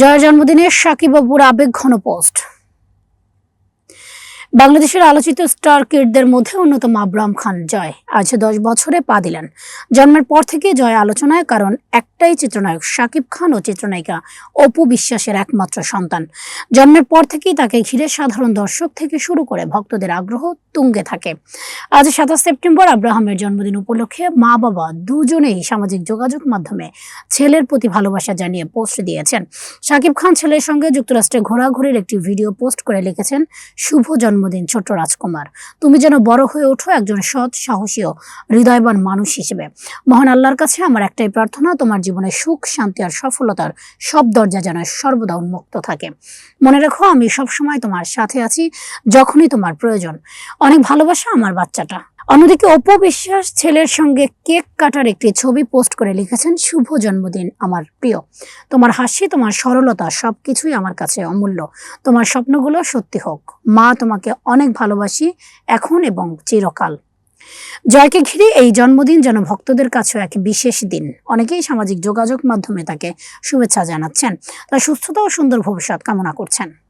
জয়ের জন্মদিনে সাকিব বাবুর আবেগ ঘন পোস্ট। বাংলাদেশের আলোচিত স্টার কিডদের মধ্যে অন্যতম আব্রাম খান জয়। আজ দশ বছরে পা দিলেন। জন্মের পর থেকে জয় আলোচনায়, কারণ একটাই চিত্রনায়ক সাকিব খান ও চিত্রনায়িকা অপু বিশ্বাসের একমাত্র সন্তান। জন্মের পর থেকেই তাকে ঘিরে সাধারণ দর্শক থেকে শুরু করে ভক্তদের আগ্রহ তুঙ্গে থাকে। আজ সাতাশ সেপ্টেম্বর, আব্রাহামের জন্মদিন উপলক্ষে মা বাবা দুজনেই সামাজিক যোগাযোগ মাধ্যমে ছেলের প্রতি ভালোবাসা জানিয়ে পোস্ট দিয়েছেন। শাকিব খান ছেলের সঙ্গে যুক্তরাষ্ট্রে ঘোরাঘুরির একটি ভিডিও পোস্ট করে লিখেছেন, শুভ জন্মদিন, ছোট্ট রাজকুমার। তুমি যেন বড় হয়ে ওঠো একজন সৎ, সাহসী ও হৃদয়বান মানুষ হিসেবে। মহান আল্লাহর কাছে আমার একটাই প্রার্থনা, তোমার জীবনে সুখ, শান্তি আর সফলতার সব দরজা যেন সর্বদা উন্মুক্ত থাকে। মনে রেখো, আমি সবসময় তোমার সাথে আছি, যখনই তোমার প্রয়োজন। অনেক ভালোবাসা আমার বাচ্চাটা। অন্যদিকে অপু বিশ্বাস ছেলের সঙ্গে কেক কাটার একটি ছবি পোস্ট করে লিখেছেন, শুভ জন্মদিন আমার প্রিয়। তোমার হাসি, তোমার সরলতা সবকিছুই আমার কাছে অমূল্য। তোমার স্বপ্নগুলো সত্যি হোক। মা, তোমাকে অনেক ভালোবাসি এখন এবং চিরকাল। জয়কে ঘিরে এই জন্মদিন যেন ভক্তদের কাছেও এক বিশেষ দিন। অনেকেই সামাজিক যোগাযোগ মাধ্যমে তাকে শুভেচ্ছা জানাচ্ছেন। তার সুস্থতা ও সুন্দর ভবিষ্যৎ কামনা করছেন।